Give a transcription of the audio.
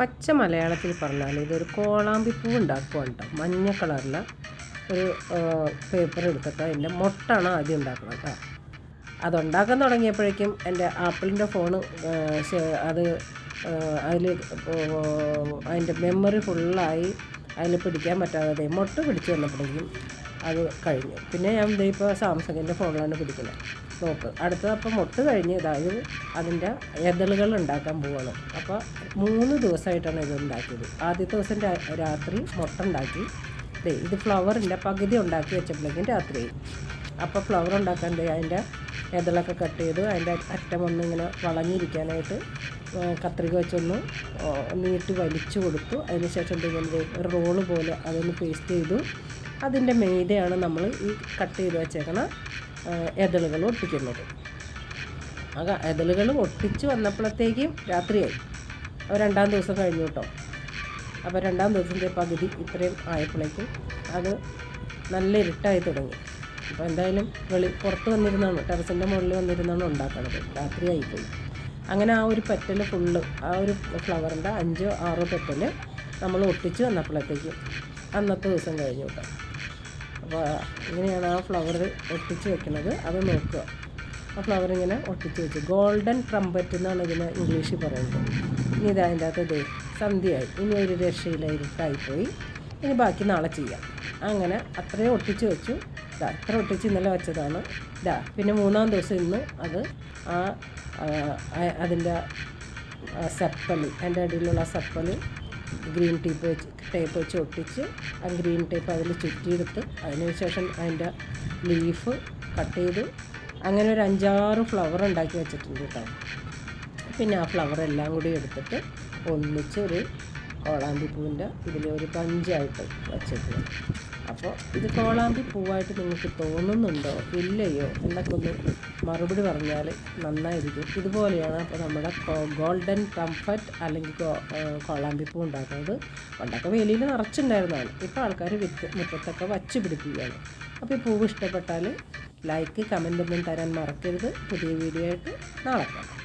പച്ച മലയാളത്തിൽ പറഞ്ഞാൽ ഇതൊരു കോളാമ്പി പൂ ഉണ്ടാക്കുകയാണ് കേട്ടോ. മഞ്ഞ കളറിൽ ഒരു പേപ്പർ എടുത്തിട്ട് അതിന്റെ മൊട്ടാണ് ആദ്യം ഉണ്ടാക്കുന്നത് കേട്ടോ. അതുണ്ടാക്കാൻ തുടങ്ങിയപ്പോഴേക്കും എന്റെ ആപ്പിളിന്റെ ഫോണ് അത് അതിൽ അതിന്റെ മെമ്മറി ഫുള്ളായി അതിൽ പിടിക്കാൻ പറ്റാതെ മുട്ട പിടിച്ച് വന്നപ്പോഴേക്കും അത് കഴിഞ്ഞു. പിന്നെ ഞാൻ ദേ ഇപ്പോൾ സാംസങ്ങിന്റെ ഫോണിലാണ് പിടിക്കുന്നത് നോക്ക് അടുത്തത് അപ്പോൾ മുട്ട് കഴിഞ്ഞ് ഇതായത് അതിന്റെ എതളുകൾ ഉണ്ടാക്കാൻ പോവാണ്. അപ്പോൾ മൂന്ന് ദിവസമായിട്ടാണ് ഇത് ഉണ്ടാക്കിയത്. ആദ്യത്തെ ദിവസം രാത്രി മുട്ട ഉണ്ടാക്കി. ഇത് ഫ്ലവറിന്റെ പകുതി ഉണ്ടാക്കി വെച്ചപ്പോഴേക്കും രാത്രി. അപ്പോൾ ഫ്ലവർ ഉണ്ടാക്കാൻ അതിന്റെ എതളൊക്കെ കട്ട് ചെയ്ത് അതിന്റെ അറ്റം ഇങ്ങനെ വളഞ്ഞിരിക്കാനായിട്ട് കത്രിക വെച്ചൊന്ന് നീട്ടി വലിച്ചു കൊടുത്തു. അതിന് ശേഷം എന്തെങ്കിലും ഒരു റോൾ പോലെ അതൊന്ന് പേസ്റ്റ് ചെയ്തു. അതിന്റെ മെയ്തയാണ് നമ്മൾ ഈ കട്ട് ചെയ്ത് വെച്ചേക്കണ എതളുകൾ ഒട്ടിക്കുന്നത്. ആ എതളുകൾ ഒട്ടിച്ച് വന്നപ്പോഴത്തേക്കും രാത്രിയായി. അപ്പോൾ രണ്ടാം ദിവസം കഴിഞ്ഞു കേട്ടോ. അപ്പോൾ രണ്ടാം ദിവസത്തെ പകുതി ഇത്രയും ആയപ്പോഴേക്കും അത് നല്ല ഇരുട്ടായി തുടങ്ങി. അപ്പോൾ എന്തായാലും വെളി പുറത്ത് വന്നിരുന്നാണ് ടെറസിന്റെ മുകളിൽ വന്നിരുന്നാണ് ഉണ്ടാക്കണത്. രാത്രിയായിപ്പോയി അങ്ങനെ ആ ഒരു പെറ്റൽ ഫുള്ള് ആ ഒരു ഫ്ലവറിന്റെ അഞ്ചോ ആറോ പെറ്റൽ നമ്മൾ ഒട്ടിച്ച് വന്നപ്പോഴത്തേക്കും അന്നത്തെ ദിവസം കഴിഞ്ഞു കേട്ടോ. ഇങ്ങനെയാണ് ആ ഫ്ലവർ ഒട്ടിച്ച് വെക്കുന്നത്. അത് നോക്കുക. ആ ഫ്ലവർ ഇങ്ങനെ ഒട്ടിച്ച് വെച്ചു. ഗോൾഡൻ ട്രംപറ്റ് എന്നാണ് ഇതിന് ഇംഗ്ലീഷിൽ പറയുന്നത്. ഇനി ഇത് അതിന്റെ അകത്ത് ഇതേ സന്ധ്യയായി. ഇനി ഒരു രക്ഷയില്ല ഇരുട്ടായിപ്പോയി ഇനി ബാക്കി നാളെ ചെയ്യാം. അങ്ങനെ അത്രയും ഒട്ടിച്ച് വെച്ചു. ഇതാ അത്ര ഒട്ടിച്ച് ഇന്നലെ വെച്ചതാണ്. ഇതാ പിന്നെ മൂന്നാം ദിവസം ഇന്ന് അത് ആ അതിന്റെ സെപ്പൽ അതിന്റെ അടിയിലുള്ള സെപ്പൽ ഗ്രീൻ ടീപ്പ് വെച്ച് ടേപ്പ് വെച്ച് ഒട്ടിച്ച് ആ ഗ്രീൻ ടേപ്പ് അതിൽ ചുറ്റിയെടുത്ത് അതിനുശേഷം അതിന്റെ ലീഫ് കട്ട് ചെയ്ത് അങ്ങനെ ഒരു അഞ്ചാറ് ഫ്ലവർ ഉണ്ടാക്കി വെച്ചിട്ടുണ്ട് കേട്ടോ. പിന്നെ ആ ഫ്ലവർ എല്ലാം കൂടി എടുത്തിട്ട് ഒന്നിച്ച് ഒരു കോളാമ്പി പൂവിന്റെ ഇതിൽ ഒരു പഞ്ചായിട്ട് വച്ചിട്ടുണ്ട്. അപ്പോൾ ഇത് കോളാമ്പി പൂവായിട്ട് നിങ്ങൾക്ക് തോന്നുന്നുണ്ടോ? ഇല്ലയോ? എന്നൊക്കെ ഒന്ന് മറുപടി പറഞ്ഞാൽ നന്നായിരിക്കും. ഇതുപോലെയാണ് അപ്പോൾ നമ്മുടെ ഗോൾഡൻ കംഫർട്ട് അല്ലെങ്കിൽ കോളാമ്പി പൂ ഉണ്ടാക്കുന്നത്. പണ്ടൊക്കെ വെയിലിൽ നിറച്ചുണ്ടായിരുന്നതാണ്. ഇപ്പോൾ ആൾക്കാർ വിത്ത് മുറ്റത്തൊക്കെ വച്ച് പിടിപ്പിക്കുകയാണ്. അപ്പോൾ ഈ പൂവ് ഇഷ്ടപ്പെട്ടാൽ ലൈക്ക് കമന്റ് ഒന്നും തരാൻ മറക്കരുത്. പുതിയ വീഡിയോ ആയിട്ട് നാളെ കാണാം.